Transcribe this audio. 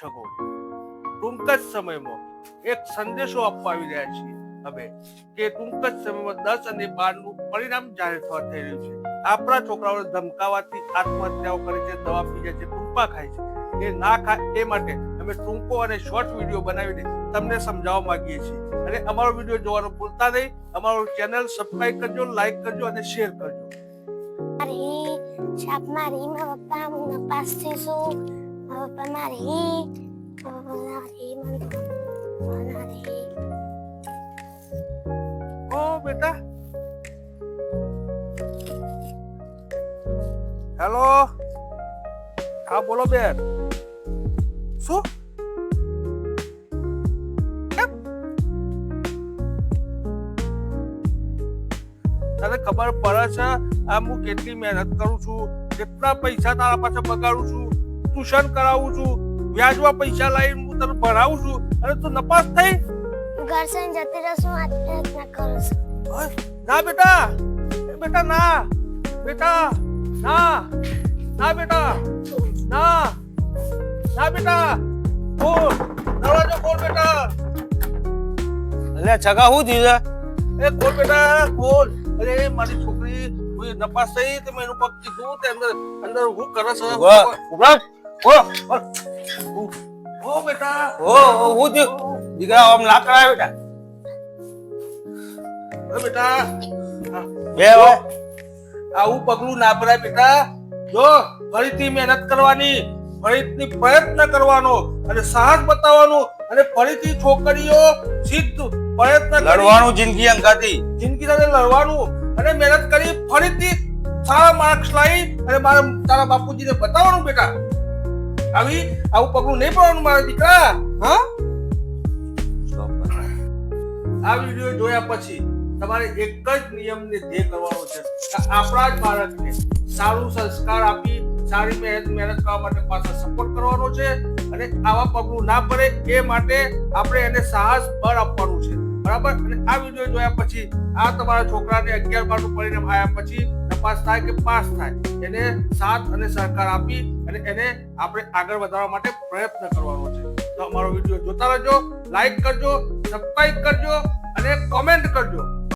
છગો ટૂંક જ સમયમાં એક સંદેશો આપવા આવી રહ્યા છીએ હવે કે ટૂંક જ સમયમાં દસ અને બારનું પરિણામ જાહેર થવા થઈ રહ્યું છે. આપણા છોકરાઓને ધમકાવાથી આત્મહત્યાઓ કરે છે, દવા પી જાય છે ટૂંપા ખાય છે. એ ના ખાય એ માટે અમે ટૂંકો અને શોર્ટ વીડિયો બનાવીને તમને સમજાવવા માંગીએ છીએ. અને અમારો વીડિયો જોવાનું ભૂલતા નહીં. અમારું ચેનલ સબસ્ક્રાઇબ કરજો લાઈક કરજો અને શેર કરજો. મારી છાપ મારી મારા પપ્પા હું નપાસ થઈશું. મારા મારી મારી મારી ઓ બેટા હેલો હા બોલો બેન શું? તને ખબર પડે છે, આ હું કેટલી મહેનત કરું છું કેટલા પૈસા તારા પાસે બગાડું છું ટ્યુશન કરાવું છું વ્યાજમાં પૈસા લાવીને હું તને ભણાવું છું અને તું નપાસ થઈ? ઘર સન જતી રહું આત્મહત્યા કરું છું. ના બેટા. બેટા ના. બેટા ના. ના બેટા. ના. ના બેટા. ખોલ દરવાજો ખોલ બેટા. અલ્યા છગા શું થયું એ ખોલ બેટા ખોલ. અરે મારી છોકરી કોઈ નપાસ થઈ તો મેં એનું પગ કીધું તે અંદર અંદર હું કરસ ઊભા. ઓ ઓ. બેટા. ઓ ઓ, થયું? દીકરા આમ ના કરાય બેટા. એ બેટા. હા. બે આવું પગલું ના ભરાય બેટા. જો ફરીથી મહેનત કરવાની ફરીથી પ્રયત્ન કરવાનો અને સાહસ બતાવવાનો અને ફરીથી છોકરીઓ સિદ્ધ પ્રયત્ન લડવાનું જિંદગી અંગાથી. જિંદગી સાથે લડવાનું અને મહેનત કરી ફરીથી સારા માર્ક્સ લાવી અને મારા તારા બાપુજીને બતાવવાનું બેટા. આવી આવું પગલું નહીં પડવાનું મારા દીકરા. હા? આ વીડિયો જોયા પછી તમારે એક જ નિયમને ધ્યેય કરવાનો છે કે આપણા જ બાળકને સારું સંસ્કાર આપી સારી મહેનત મહેનત કરવા માટે પાછા સપોર્ટ કરવાનો છે અને આવા પગલું ના પડે એ માટે આપણે એને સાહસ બળ આપવાનું છે. બરાબર? અને આ વીડિયો જોયા પછી આ તમારા છોકરાને અગિયાર બારનું પરિણામ આવ્યા પછી તપાસ થાય કે પાસ થાય, એને સાથ અને સહકાર આપી અને એને આપણે આગળ વધારવા માટે પ્રયત્ન કરવાનો છે. તો અમારો વીડિયો જોતા રહેજો લાઈક કરજો સબસ્ક્રાઈબ કરજો અને કોમેન્ટ કરજો.